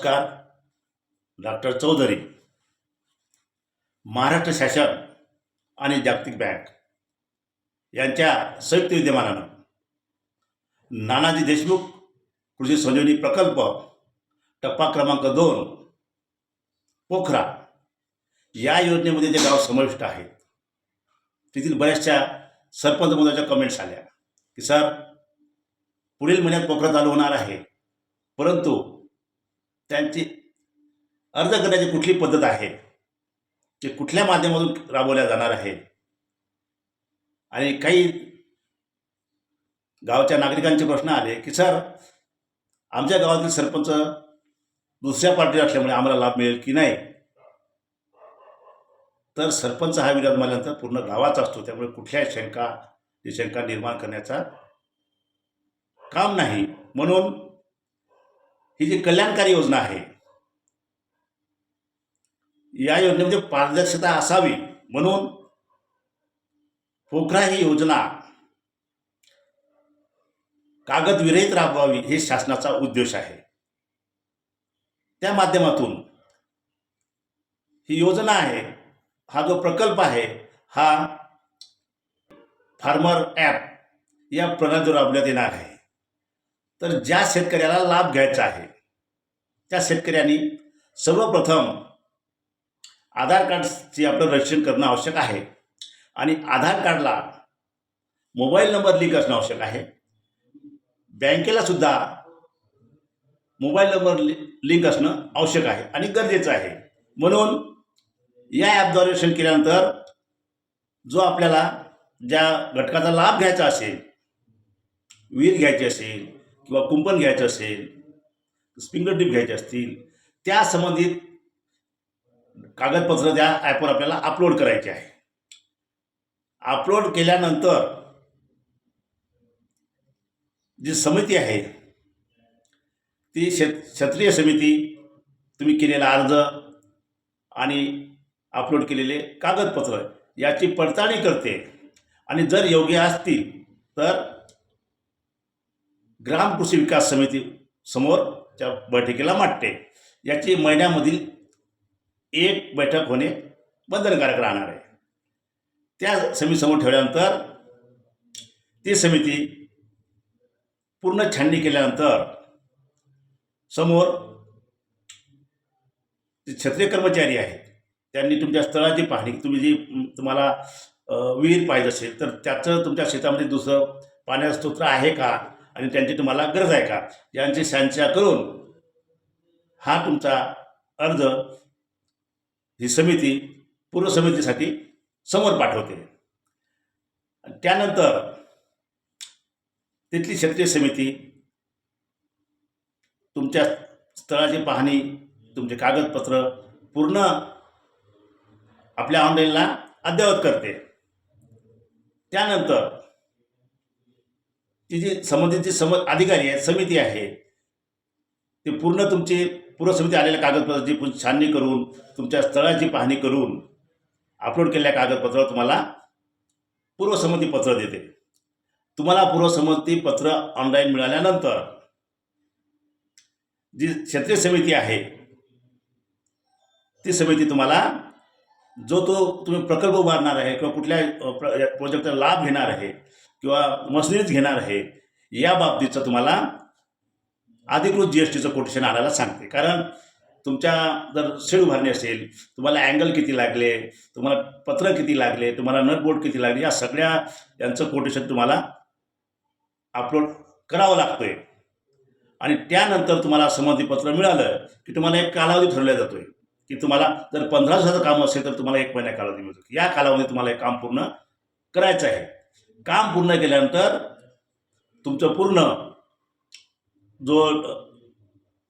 नमस्कार. डॉक्टर चौधरी महाराष्ट्र शासन आणि जागतिक बँक यांच्या संयुक्त विद्यमानानं नानाजी देशमुख कृषी संजीवनी प्रकल्प टप्पा क्रमांक दोन पोखरा या योजनेमध्ये जे गाव समाविष्ट आहेत तेथील बऱ्याचशा सरपंच मुलाच्या कमेंट्स आल्या की सर पुढील महिन्यात पोखरा चालू होणार आहे परंतु त्यांची अर्ज करण्याची कुठली पद्धत आहे? ते कुठल्या माध्यमातून राबवल्या जाणार आहे आणि काही गावच्या नागरिकांचे प्रश्न आले की सर आमच्या गावातील सरपंच दुसऱ्या पार्टीवर असल्यामुळे आम्हाला लाभ मिळेल की नाही? तर सरपंच हा विरोध मानल्यानंतर पूर्ण गावाचा असतो. त्यामुळे कुठल्याही शंका ही शंका निर्माण करण्याचा काम नाही. म्हणून ही जी कल्याणकारी योजना आहे या योजनेमध्ये पारदर्शकता असावी म्हणून पोखरा ही योजना कागदविरहित राबवावी हे शासनाचा उद्देश आहे. त्या माध्यमातून ही योजना आहे हा जो प्रकल्प आहे हा फार्मर ॲप या प्रणालीवर राबवण्यात येणार आहे. तर ज्या शेतकऱ्याला लाभ घ्यायचा आहे त्या शेतकऱ्यांनी सर्वप्रथम आधार कार्डची आपलं रजिस्ट्रेशन करणं आवश्यक आहे आणि आधार कार्डला मोबाईल नंबर लिंक असणं आवश्यक आहे. बँकेला सुद्धा मोबाईल नंबर लि लिंक असणं आवश्यक आहे आणि गरजेचं आहे. म्हणून या ॲपद्वारे रजिस्ट्रेशन केल्यानंतर जो आपल्याला ज्या घटकाचा लाभ घ्यायचा असेल वीज घ्यायची असेल किंवा कुंपण घ्यायचं असेल स्प्रिंकलर टीप घ्यायचे असतील त्या संबंधित कागदपत्र त्या ॲपवर आपल्याला अपलोड करायचे आहे. अपलोड केल्यानंतर जी समिती आहे ती शेत क्षेत्रीय समिती तुम्ही केलेला अर्ज आणि अपलोड केलेले कागदपत्र याची पडताळणी करते. आणि जर योग्य असतील तर ग्राम कृषी विकास समिती समोरच्या बैठकीला मांडते. याची महिन्यामधील एक बैठक होणे बंधनकारक राहणार आहे. त्या समितीसमोर ठेवल्यानंतर ती समिती पूर्ण छाननी केल्यानंतर समोर जे क्षेत्रीय कर्मचारी आहेत त्यांनी तुमच्या स्थळाची पाहणी तुम्ही जी तुम्हाला विहीर पाहिजे असेल तर त्याचं तुमच्या शेतामध्ये दुसरं पाण्याचं स्तोत्र आहे का? आणि त्यांची तुम्हाला गरज आहे का? यांची सांचा करून हा तुमचा अर्ज ही समिती पूर्व समितीसाठी समोर पाठवते. त्यानंतर तिथली क्षेत्रीय समिती तुमच्या स्थळाची पाहणी तुमचे कागदपत्र पूर्ण आपल्या ऑनलाईनला अद्ययावत करते. त्यानंतर ती जी संबंधित जी सम अधिकारी आहे समिती आहे ते पूर्ण तुमची पूर्व समिती आलेल्या कागदपत्राची पूर्ण छाननी करून तुमच्या स्थळाची पाहणी करून अपलोड केलेल्या कागदपत्रावर तुम्हाला पूर्वसंमती पत्र देते. तुम्हाला पूर्वसंमती पत्र ऑनलाईन मिळाल्यानंतर जी क्षेत्रीय समिती आहे ती समिती तुम्हाला जो तो तुम्ही प्रकल्प उभारणार आहे किंवा कुठल्या प्र- प्रोजेक्टचा लाभ घेणार आहे किंवा मशिनरीज घेणार आहे या बाबतीचं तुम्हाला अधिकृत जी एस टीचं कोटेशन आणायला सांगते. कारण तुमच्या जर शेड उभारणी असेल तुम्हाला अँगल किती लागले तुम्हाला पत्र किती लागले तुम्हाला नटबोर्ड किती लागले या सगळ्या यांचं कोटेशन तुम्हाला अपलोड करावं लागतोय. आणि त्यानंतर तुम्हाला संमतीपत्र मिळालं की तुम्हाला एक कालावधी ठरवला आहे की तुम्हाला जर पंधरा दिवसाचं काम असेल तर तुम्हाला एक महिन्या कालावधी मिळतो. या कालावधीत तुम्हाला हे काम पूर्ण करायचं आहे. काम पूर्ण केल्यानंतर तुमचं पूर्ण जो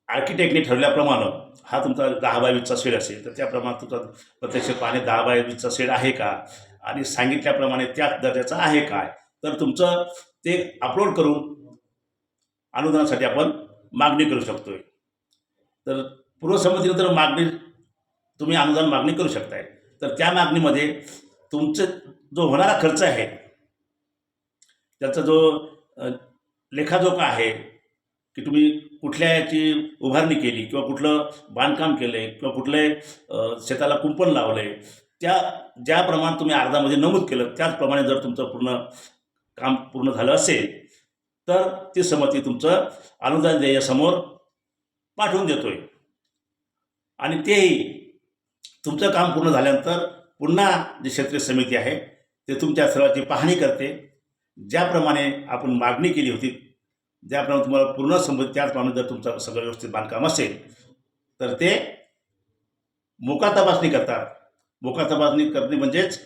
आर्किटेक्टने ठरल्याप्रमाणे हा तुमचा दहा बाय वीसचा शेड असेल तर त्याप्रमाणे तुमचा प्रत्यक्ष पाणी दहा बाय वीसचा शेड आहे का? आणि सांगितल्याप्रमाणे त्या दर्जाचा आहे काय? तर तुमचं ते अपलोड करून अनुदानासाठी आपण मागणी करू शकतोय. तर पूर्वसंमतीनंतर मागणी तुम्ही अनुदान मागणी करू शकताय. तर त्या मागणीमध्ये तुमचं जो होणारा खर्च आहे त्याचा जो लेखाजोखा आहे की तुम्ही कुठल्या याची उभारणी केली किंवा कुठलं बांधकाम केलं आहे किंवा कुठले शेताला कुंपण लावलं आहे त्या ज्याप्रमाणे तुम्ही अर्धामध्ये नमूद केलं त्याचप्रमाणे जर तुमचं पूर्ण काम पूर्ण झालं असेल तर ती समिती तुमचं अनुदान देयासमोर पाठवून देतोय. आणि तेही तुमचं काम पूर्ण झाल्यानंतर पुन्हा जी क्षेत्रीय समिती आहे ते तुमच्या सर्वाची पाहणी करते ज्याप्रमाणे आपण मागणी केली होती ज्याप्रमाणे तुम्हाला पूर्ण संबंधित त्याचप्रमाणे जर तुमचं सगळं व्यवस्थित बांधकाम असेल तर ते मोका तपासणी करतात. मोका तपासणी करणे म्हणजेच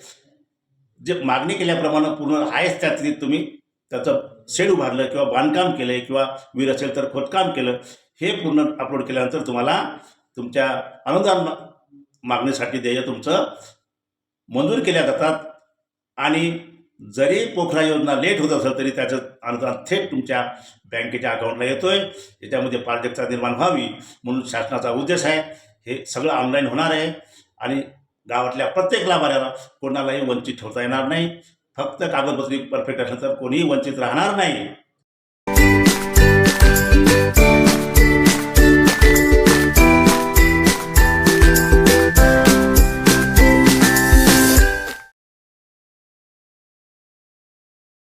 जे मागणी केल्याप्रमाणे पूर्ण आहेच त्यातली तुम्ही त्याचं शेड उभारलं किंवा बांधकाम केलं किंवा विहीर असेल तर खोदकाम केलं हे पूर्ण अपलोड केल्यानंतर तुम्हाला तुमच्या अनुदान मा- मागणीसाठी देय तुमचं मंजूर केल्या जातात. आणि जरी पोखरा योजना लेट होत असेल तरी त्याचं अनुदान थेट तुमच्या बँकेच्या अकाउंटला आहे याच्यामध्ये पारदर्शकता निर्माण व्हावी म्हणून शासनाचा उद्देश आहे. हे सगळं ऑनलाईन होणार आहे. आणि गावातल्या प्रत्येक लाभाऱ्याला कोणालाही वंचित ठेवता येणार नाही. फक्त कागदपत्री परफेक्ट असेल तर कोणीही वंचित राहणार नाही.